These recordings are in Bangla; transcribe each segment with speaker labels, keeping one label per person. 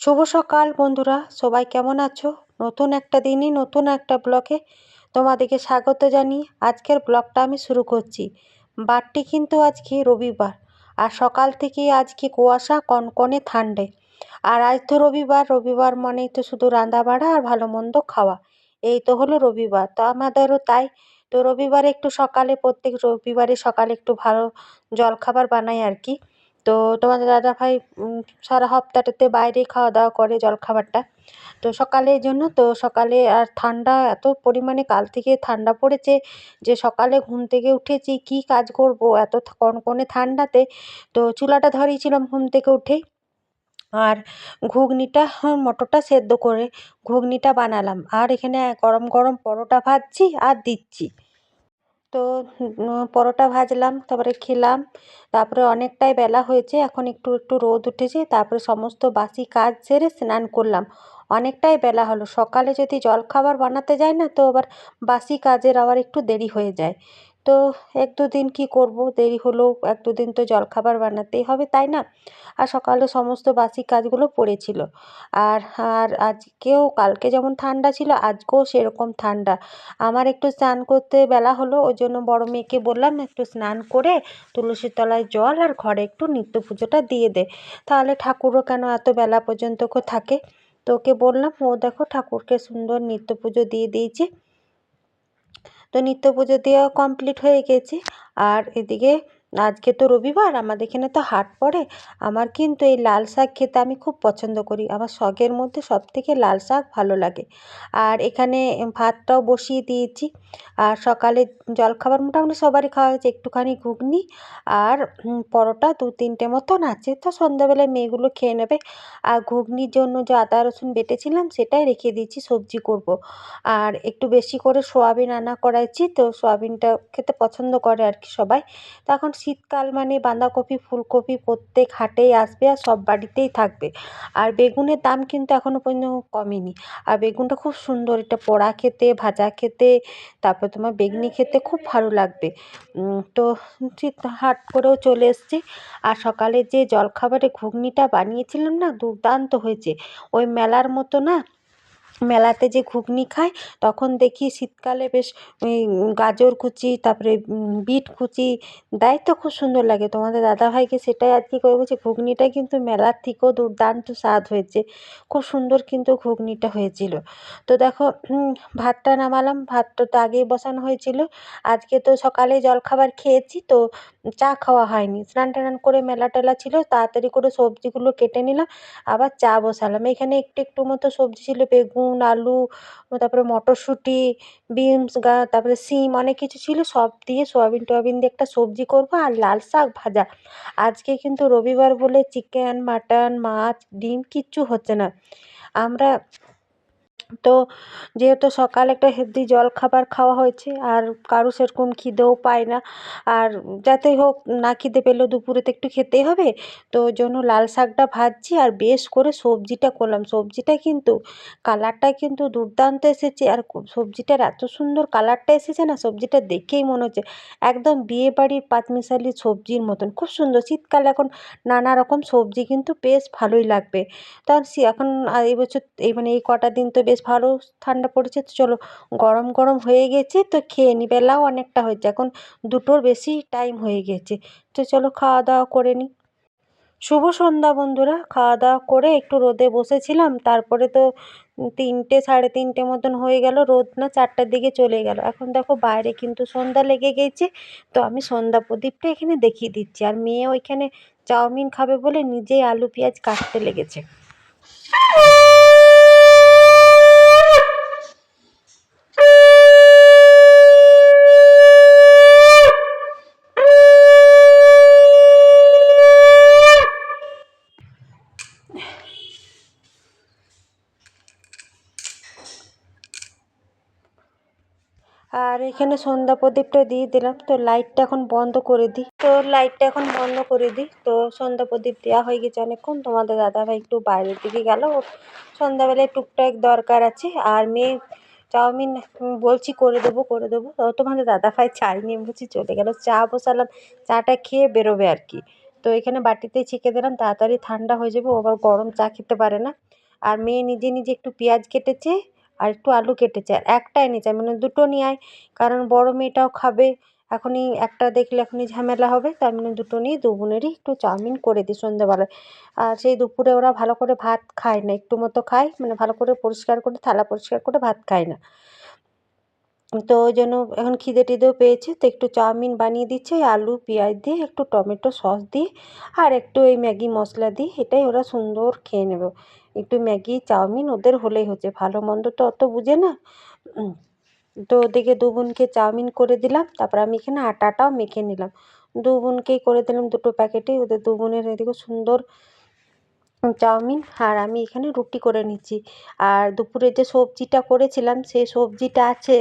Speaker 1: শুভ সকাল বন্ধুরা, সবাই কেমন আছো? নতুন একটা দিনই, নতুন একটা ব্লগে তোমাদেরকে স্বাগত জানিয়ে আজকের ব্লগটা আমি শুরু করছি। বারটি কিন্তু আজকে রবিবার আর সকাল থেকে আজকে কুয়াশা, কনকনে, ঠান্ডে। আর আজ তো রবিবার রবিবার মানেই তো শুধু রান্না বাড়া আর ভালো মন্দ খাওয়া। এই তো হলো রবিবার, তো আমাদেরও তাই। তো রবিবারে একটু সকালে, প্রত্যেক রবিবারে সকালে একটু ভালো জলখাবার বানাই আর কি। তো তোমাদের দাদাভাই সারা সপ্তাহটাতে বাইরেই খাওয়া দাওয়া করে জলখাবারটা। তো সকালের জন্য, তো সকালে আর ঠান্ডা, এত পরিমাণে কাল থেকে ঠান্ডা পড়েছে যে সকালে ঘুম থেকে উঠেছি, কী কাজ করব? এত কনকনে ঠান্ডাতে, তো চুলাটা ধরিয়েছিলাম ঘুম থেকে উঠেই আর ঘুগনিটা মটরটা সেদ্ধ করে ঘুগনিটা বানালাম। আর এখানে গরম গরম পরোটা ভাজছি আর দিচ্ছি। তো পরোটা ভাজলাম, তারপরে খেলাম, তারপরে অনেকটাই বেলা হয়েছে, এখন একটু একটু রোদ উঠেছে, তারপরে সমস্ত বাসি কাজ সেরে স্নান করলাম। অনেকটাই বেলা হলো, সকালে যদি জলখাবার বানাতে যাই না তো আবার বাসি কাজের আবার একটু দেরি হয়ে যায়। তো এক দু দিন কী করব? দেরি হলেও এক দু দিন তো জলখাবার বানাতেই হবে, তাই না? আর সকালে সমস্ত বাসি কাজগুলো পড়েছিল। আর আর আজকেও, কালকে যেমন ঠান্ডা ছিল, আজকেও সেরকম ঠান্ডা। আমার একটু স্নান করতে বেলা হলো, ওই জন্য বড় মেয়েকে বললাম, একটু স্নান করে তুলসীর তলায় জল আর ঘরে একটু নিত্য পুজোটা দিয়ে দে। তাহলে ঠাকুরও কেন এত বেলা পর্যন্ত থাকে? তো ওকে বললাম, ও দেখো ঠাকুরকে সুন্দর নিত্য পুজো দিয়ে দিয়েছে। তো নিত্য পুজো দেওয়া কমপ্লিট হয়ে গেছে। আর এদিকে আজকে তো রবিবার, আমাদের এখানে তো হাট পড়ে। আমার কিন্তু এই লাল শাক খেতে আমি খুব পছন্দ করি। আমার শখের মধ্যে সব থেকে লাল শাক ভালো লাগে। আর এখানে ভাতটাও বসিয়ে দিয়েছি। আর সকালে জলখাবার মোটামুটি সবারই খাওয়া হয়েছে, একটুখানি ঘুগনি আর পরোটা দু তিনটে মতন আছে। তো সন্ধ্যাবেলায় মেয়েগুলো খেয়ে নেবে। আর ঘুগনির জন্য যে আদা, রসুন বেটেছিলাম, সেটাই রেখে দিয়েছি, সবজি করব। আর একটু বেশি করে সোয়াবিন রান্না করাইছি। তো সোয়াবিনটা খেতে পছন্দ করে আর কি সবাই। তো এখন শীতকাল মানে বাঁধাকপি, ফুলকপি প্রত্যেক হাটেই আসবে আর সব বাড়িতেই থাকবে। আর বেগুনের দাম কিন্তু এখনও পর্যন্ত কমেনি। আর বেগুনটা খুব সুন্দর এটা পোড়া খেতে, ভাজা খেতে, তারপর তোমার বেগুনি খেতে খুব ভালো লাগবে। তো হাট করেও চলে এসেছি। আর সকালে যে জলখাবারে ঘুগনিটা বানিয়েছিলাম না, দুর্দান্ত হয়েছে। ওই মেলার মতো না মেলাতে যে ঘুগনি খায়, তখন দেখি শীতকালে বেশ, ওই গাজর কুচি, তারপরে বিট কুচি দেয় তো খুব সুন্দর লাগে। তোমাদের দাদাভাইকে সেটাই আজকে করে বলছি, ঘুগনিটা কিন্তু মেলার থেকেও দুর্দান্ত স্বাদ হয়েছে। খুব সুন্দর কিন্তু ঘুগনিটা হয়েছিল। তো দেখো ভাতটা নামালাম, ভাতটা তো আগেই বসানো হয়েছিল। আজকে তো সকালে জলখাবার খেয়েছি তো চা খাওয়া হয়নি। স্নান টান করে মেলা টেলা ছিল, তাড়াতাড়ি করে সবজিগুলো কেটে নিলাম, আবার চা বসালাম। এখানে একটু একটু মতো সবজি ছিল, বেগুন আলু, তারপরে মটরশুঁটি, বিনস তারপরে সিম অনেক কিছু ছিল। সব দিয়ে সোয়াবিন টোয়াবিন দিয়ে একটা সবজি করব আর লাল শাক ভাজা। আজকে কিন্তু রবিবার বলে চিকেন, মাটন, মাছ, ডিম কিচ্ছু হচ্ছে না। আমরা তো যেহেতু সকালে একটা হেলদি জলখাবার খাওয়া হয়েছে, আর কারও সেরকম খিদেও পায় না। আর যাতেই হোক না খিদে পেলেও দুপুরে তো একটু খেতেই হবে। তো ওই জন্য লাল শাকটা ভাজছি আর বেশ করে সবজিটা করলাম। সবজিটা কিন্তু, কালারটা কিন্তু দুর্দান্ত এসেছে। আর সবজিটার এত সুন্দর কালারটা এসেছে না, সবজিটা দেখেই মনে হচ্ছে একদম বিয়েবাড়ির পাঁচমিশালি সবজির মতন। খুব সুন্দর। শীতকালে এখন নানা রকম সবজি কিন্তু বেশ ভালোই লাগবে। কারণ এখন এই বছর, এই মানে এই কটা দিন তো বেশ ভালো ঠান্ডা পড়েছে। তো চলো গরম গরম হয়ে গেছে, তো খেয়ে নিই বেলাও অনেকটা হয়েছে, এখন দুটোর বেশি টাইম হয়ে গেছে। তো চলো খাওয়া দাওয়া করে নিই শুভ সন্ধ্যা বন্ধুরা, খাওয়া দাওয়া করে একটু রোদে বসেছিলাম, তারপরে তো তিনটে, সাড়ে তিনটে মতন হয়ে গেল, রোদ না চারটার দিকে চলে গেল। এখন দেখো বাইরে কিন্তু সন্ধ্যা লেগে গেছে, তো আমি সন্ধ্যা প্রদীপটা এখানে দেখিয়ে দিচ্ছি। আর মেয়ে ওইখানে চাউমিন খাবে বলে নিজেই আলু পেঁয়াজ কাটতে লেগেছে। আর এখানে সন্ধ্যা প্রদীপটা দিয়ে দিলাম। তো লাইটটা এখন বন্ধ করে দিই। তো লাইটটা এখন বন্ধ করে দিই। তো সন্ধ্যা প্রদীপ দেওয়া হয়ে গেছে অনেকক্ষণ। তোমাদের দাদাভাই একটু বাইরের দিকে গেল। সন্ধ্যাবেলায় টুকটাক দরকার আছে। আর মেয়ে চাউমিন বলছি করে দেবো করে দেবো। তোমাদের দাদাভাই চাই নিয়ে বলছি চলে গেল। চা বসালাম। চাটা খেয়ে বেরোবে আর কি। তো এখানে বাটিতেই ছেঁকে দিলাম। তাড়াতাড়ি ঠান্ডা হয়ে যাবে। ও আবার গরম চা খেতে পারে না। আর মেয়ে নিজে নিজে একটু পেঁয়াজ কেটেছে। আর একটু আলু কেটেছে। আর একটাই নিয়ে চায় মানে দুটো নিয়ে আয়। কারণ বড়ো মেয়েটাও খাবে, এখনই একটা দেখলে এখনই ঝামেলা হবে তার মানে দুটো নিয়ে দু বোনেরই একটু চাউমিন করে দিই সন্ধ্যেবেলায়। আর সেই দুপুরে ওরা ভালো করে ভাত খায় না, একটু মতো খায় মানে ভালো করে পরিষ্কার করে, থালা পরিষ্কার করে ভাত খায় না। তো ওই জন্য এখন খিদে টিদেও পেয়েছে, তো একটু চাউমিন বানিয়ে দিচ্ছে আলু, পেঁয়াজ দিয়ে, একটু টমেটো সস দিয়ে, আর একটু ওই ম্যাগি মশলা দিয়ে, এটাই ওরা সুন্দর খেয়ে নেবে। একটু ম্যাগি, চাউমিন ওদের হলেই হচ্ছে, ভালো মন্দ তো অত বুঝে না। তো ওদিকে দু বোনকে চাউমিন করে দিলাম, তারপর আমি এখানে আটাটাও মেখে নিলাম। দু বোনকেই করে দিলাম দুটো প্যাকেটেই, ওদের দু বোনের এদিকে সুন্দর চাউমিন, আর আমি এখানে রুটি করে নিচ্ছি। আর দুপুরে যে সবজিটা করেছিলাম সেই সবজিটা আছে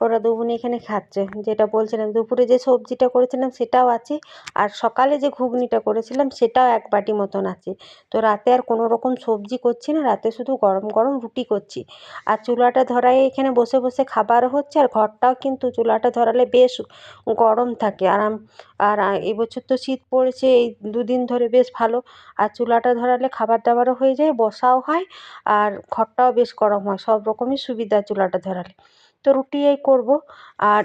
Speaker 1: ওরা দু এখানে খাচ্ছে। যেটা বলছিলাম, দুপুরে যে সবজিটা করেছিলাম সেটাও আছে, আর সকালে যে ঘুগনিটা করেছিলাম সেটাও এক বাটি মতন আছে। তো রাতে আর কোনো রকম সবজি করছি না, রাতে শুধু গরম গরম রুটি করছি। আর চুলাটা ধরায় এখানে বসে বসে খাবারও হচ্ছে, আর ঘরটাও কিন্তু চুলাটা ধরালে বেশ গরম থাকে। আর আর এবছর তো শীত পড়েছে, এই দুদিন ধরে বেশ ভালো। আর চুলাটা ধরালে খাবার দাবারও হয়ে যায়, বসাও হয়, আর ঘরটাও বেশ গরম হয়, সব রকমই সুবিধা চুলাটা ধরালে। তো রুটি এই করব। আর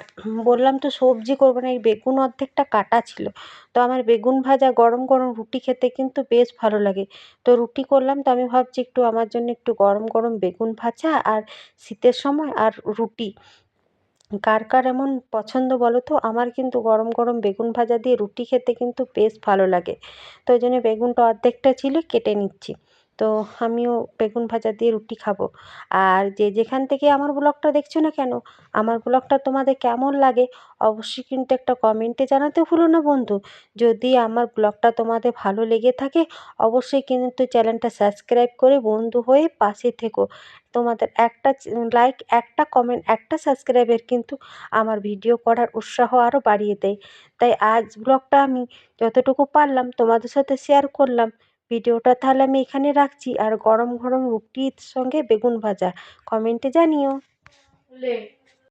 Speaker 1: বললাম তো সবজি করব না, এই বেগুন অর্ধেকটা কাটা ছিল। তো আমার বেগুন ভাজা গরম গরম রুটি খেতে কিন্তু বেশ ভালো লাগে। তো রুটি করলাম, তো আমি ভাবছি একটু আমার জন্য একটু গরম গরম বেগুন ভাজা আর শীতের সময় আর রুটি। কার কার এমন পছন্দ বলো তো? আমার কিন্তু গরম গরম বেগুন ভাজা দিয়ে রুটি খেতে কিন্তু বেশ ভালো লাগে। তো ওই জন্য বেগুনটা অর্ধেকটা ছিল, কেটে নিচ্ছি। তো আমিও বেগুন ভাজা দিয়ে রুটি খাব। আর যে যেখান থেকে আমার ব্লগটা দেখছ না কেন, আমার ব্লগটা তোমাদের কেমন লাগে অবশ্যই কিন্তু একটা কমেন্টে জানাতে ভুলো না বন্ধু। যদি আমার ব্লগটা তোমাদের ভালো লেগে থাকে, অবশ্যই কিন্তু চ্যানেলটা সাবস্ক্রাইব করে বন্ধু হয়ে পাশে থেকো। তোমাদের একটা লাইক একটা কমেন্ট একটা সাবস্ক্রাইবের কিন্তু আমার ভিডিও করার উৎসাহ আরও বাড়িয়ে দেয়। তাই আজ ব্লগটা আমি যতটুকু পারলাম তোমাদের সাথে শেয়ার করলাম। ভিডিওটা তাহলে আমি এখানে রাখছি। আর গরম গরম রুটির সঙ্গে বেগুন ভাজা। কমেন্টে জানিও।